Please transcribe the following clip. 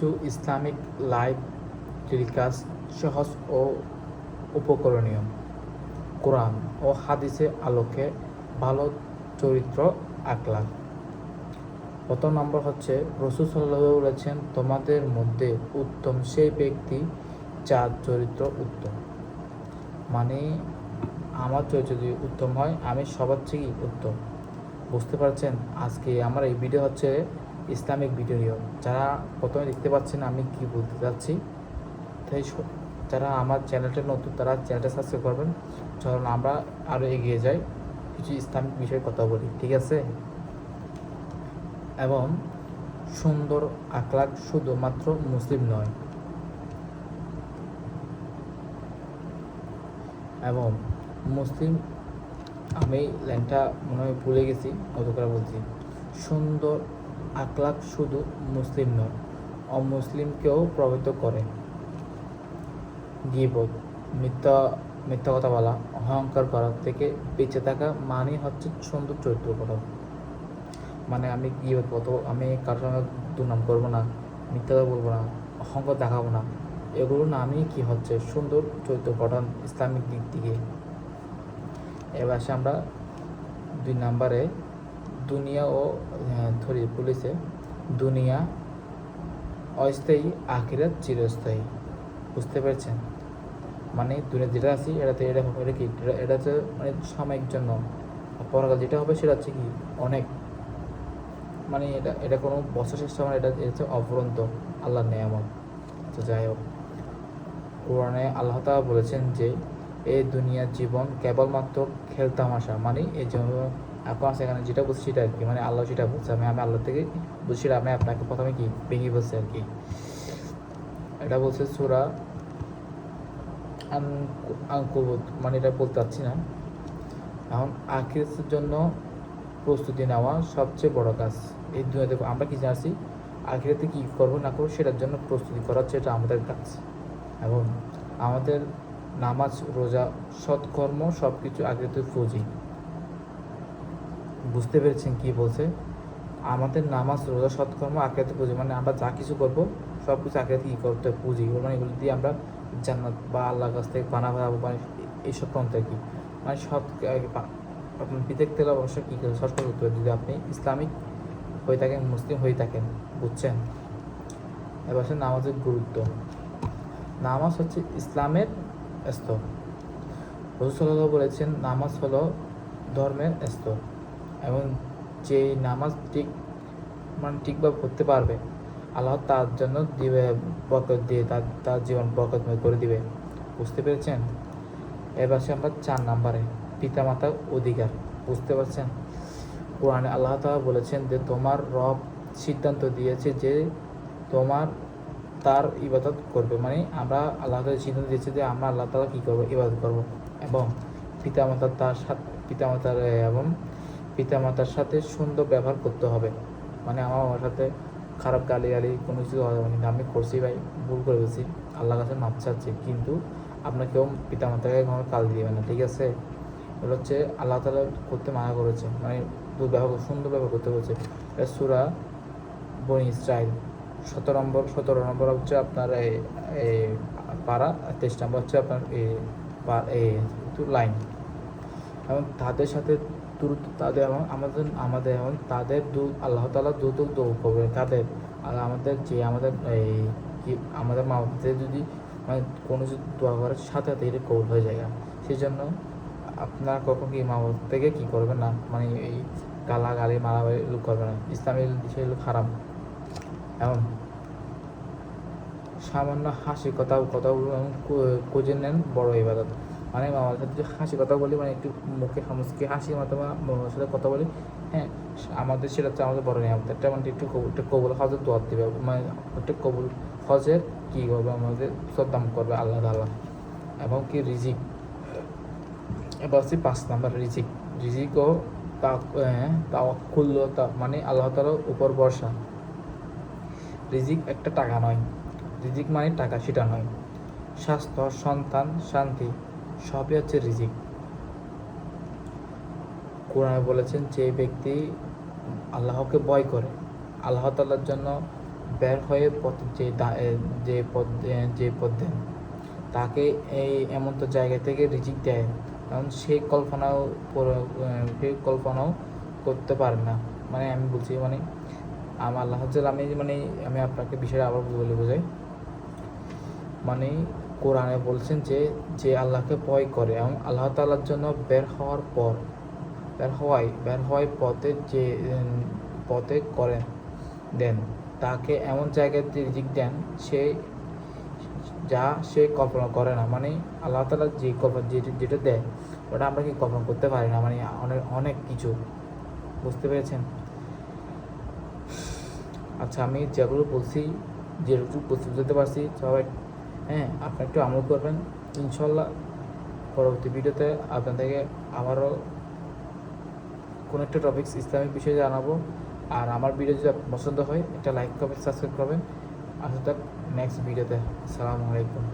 কিছু Islamic live telecast, সহজ ও উপকরণীয় কোরআন ও হাদিসের আলোকে ভালো চরিত্র আঁকলাক প্রথম নম্বর হচ্ছে, রসুল সাল্লাহ বলেছেন, তোমাদের মধ্যে উত্তম সেই ব্যক্তি যার চরিত্র উত্তম। মানে আমার চরিত্র যদি উত্তম হয়, আমি সবার থেকেই উত্তম। বুঝতে পারছেন? আজকে আমার এই ভিডিও হচ্ছে ইসলামিক ভিডিও যারা প্রথমে দেখতে পাচ্ছেন আমি কি বলতে চাচ্ছি, তাই যারা আমার চ্যানেলটা নতুন তারা চ্যানেলটা সাবস্ক্রাইব করবেন। চলুন আমরা আরও এগিয়ে যাই, কিছু ইসলামিক বিষয়ে কথা বলি, ঠিক আছে? এবং সুন্দর আখলাক শুধুমাত্র মুসলিম নয়। এবং মুসলিম, আমি লাইনটা মনে হয় ভুলে গেছি করে বলছি। সুন্দর আখলাক শুধু মুসলিম নয়, অমুসলিমকেও প্রভাবিত করে। গিবত, মিথ্যা মিথ্যা কথা বলা, অহংকার করা থেকে বেঁচে থাকা মানে হচ্ছে সুন্দর চরিত্র গঠন। মানে আমি গিবত কত আমি কারোর সঙ্গে দুর্নাম করব না, মিথ্যা কথা বলব না, অহংকার দেখাবো না। এগুলো না আমি কি হচ্ছে? সুন্দর চরিত্র গঠন ইসলামিক দিক থেকে। এবার আমরা দুই নাম্বারে দুনিয়া ও ধরি, পুলিশে। দুনিয়া অস্থায়ী, আখিরাত চিরস্থায়ী। বুঝতে পেরেছেন? মানে দুনিয়া যেটা আছে, এটাতে এটা এটা কি? এটা- হচ্ছে মানে সাময়িক জন্য। পরকাল যেটা হবে, সেটা হচ্ছে কি? অনেক। মানে এটা এটা কোনো বছর শেষ হবে এটা হচ্ছে অফুরন্ত। আল্লাহর নেয়ামত। তো যাই হোক। কোরআনে আল্লাহ বলেছেন যে এই দুনিয়ার জীবন কেবলমাত্র খেলতামাশা মানে এই জন্য আছে এখানে, যেটা বলছি সেটা আর কি। মানে আল্লাহ সেটা বলছে, আমি আমি আল্লাহ থেকে সেটা আমি আপনাকে প্রথমে কি ভেঙে বলছি আর কি। এটা বলছে সুরা আঙ্কুবুত মানে এটা বলতে পারছি না। এখন আখিরাতের জন্য প্রস্তুতি নেওয়া সবচেয়ে বড় কাজ। এই দুনিয়াতে আমরা কি জানছি, আখিরাতে কি করব না করব সেটার জন্য প্রস্তুতি করা হচ্ছে এটা আমাদের কাজ। এবং আমাদের নামাজ, রোজা, সৎকর্ম সব কিছু আখিরাতে ফুজি বুঝতে পেরেছেন কি বলছে? আমাদের নামাজ, রোজা, সৎকর্ম, আখিরাতে, পুঁজি মানে আমরা যা কিছু করব সব কিছু আখিরাতে কি করতে পুঁজি মানে এগুলো দিয়ে আমরা জান্নাত বা আল্লাহর কাছ থেকে পানা পাবো মানে এইসব পন্থা কি? মানে সৎ আপনার পিতেক তেল অবশ্যই কী করে সৎ করতে হবে। যদি আপনি ইসলামিক হয়ে থাকেন, মুসলিম হয়ে থাকেন, বুঝছেন? এবার আসে নামাজের গুরুত্ব। নামাজ হচ্ছে ইসলামের স্তর। রসুল্লাহ বলেছেন, নামাজ হলো ধর্মের স্তর। এবং যে নামাজ ঠিক মানে ঠিকভাবে করতে পারবে, আল্লাহ তার জন্য দিবে বরকত দিয়ে, তার তার জীবন বরকতময় করে দিবে। বুঝতে পেরেছেন? এবার সে আমরা চার নাম্বারে পিতামাতার অধিকার। বুঝতে পারছেন? কোরআনে আল্লাহ তাআলা বলেছেন যে, তোমার রব সিদ্ধান্ত দিয়েছে যে তোমার, তার ইবাদত করবে। মানে আমরা আল্লাহ তাআলা সিদ্ধান্ত দিয়েছে যে, আমরা আল্লাহ তাআলা কী করব? ইবাদত করব। এবং পিতামাতার তার সাথে পিতামাতার, এবং পিতামাতার সাথে সুন্দর ব্যবহার করতে হবে। মানে আমার আমার সাথে খারাপ গালি গালি কোনো কিছু হওয়া যাবে না আমি করছি ভাই, ভুল করে ফেলছি। আল্লাহর কাছে মাপ চাচ্ছি, কিন্তু আপনার কেউ পিতামাতাকে কোনো কাল দিবে না, ঠিক আছে? এগুলো হচ্ছে আল্লাহ তালা করতে মানা করেছে। মানে দুর্ব্যবহার, সুন্দর ব্যবহার করতে বলেছে। এটা সুরা বনি ইসরায়েল সতেরো নম্বর সতেরো নম্বর হচ্ছে আপনার এই পাড়া তেইশ নম্বর হচ্ছে আপনার এই লাইন। এবং তাদের সাথে দ্রুত তাদের এবং আমাদের আমাদের এবং তাদের দু, আল্লাহ তালা দ্রুত দৌড় করবে তাদের, আর আমাদের যে, আমাদের, এই, কি, আমাদের মা বাবাদের যদি মানে কোনো কিছু দোয়া করার সাথে সাথে এটা কবুল হয়ে যায়। সেই জন্য আপনারা কখন কি মা বাবা থেকে কী করবেন না? মানে এই গালা গালি মারামারি এগুলো করবে না। ইসলামের বিষয় খারাপ এবং সামান্য হাসি, কথা, কথাগুলো এবং কু- খুঁজে নেন, বড় ইবাদত। মানে মামার সাথে যদি হাসি কথা বলি মানে একটু মুখে হামুসকে হাসি মাধ্যমে মামার সাথে কথা বলি হ্যাঁ আমাদের সেটা হচ্ছে আমাদের বড় নিয়ম একটা মানে একটু একটা কবুল হজের দোয়ার দেবে মানে একটা কবুল হজের কী করবে, আমাদের শ্রদ্ধাম করবে আল্লাহ তাল্লাহ এবং কি রিজিক। এবার হচ্ছে পাঁচ নাম্বার রিজিক। রিজিক ও তা তাওয়াক্কুল ও তা মানে আল্লাহ তালার উপর ভরসা। রিজিক একটা টাকা নয়। রিজিক মানে টাকা, সেটা নয়। স্বাস্থ্য, সন্তান, শান্তি। সবই হচ্ছে রিজিক। কোরআনে বলেছেন যে ব্যক্তি আল্লাহকে ভয় করে আল্লাহ তাল্লার জন্য বের হয়ে পথ যে যে পদ যে পথ দেন তাকে এই এমন তো জায়গা থেকে রিজিক দেয় কারণ সে কল্পনাও পুরো- আহ, সে কল্পনাও করতে পারে না। মানে আমি বলছি মানে আমার আল্লাহ আমি মানে আমি আপনাকে বিষয়ে আবার বলে বোঝাই। মানে কোরআনে বলছেন যে যে আল্লাহকে ভয় করে এবং আল্লাহ তাআলার জন্য বের হওয়ার পর, বের হওয়াই বের হওয়ায় পথে যে পথে করেন দেন, তাকে এমন জায়গাতে রিজিক দেন সে, যা সে কল্পনা করে না। মানে আল্লাহ তালা যে কল্পনা যেটা দেয়, ওটা আমরা কি কল্পনা করতে পারি না? মানে অনেক অনেক কিছু। বুঝতে পেরেছেন? আচ্ছা আমি যেগুলো বলছি, যেটুকু বুঝতে পারছি, সবাই হ্যাঁ আপনি একটু আমল করবেন। ইনশাল্লাহ পরবর্তী ভিডিওতে আপনাদেরকে আবারও কোনো একটা টপিকস ইসলামিক বিষয়ে জানাব। আর আমার ভিডিও যদি পছন্দ হয়, একটা লাইক করবেন। সাবস্ক্রাইব করবেন আসলে নেক্সট ভিডিওতে আসসালামু আলাইকুম।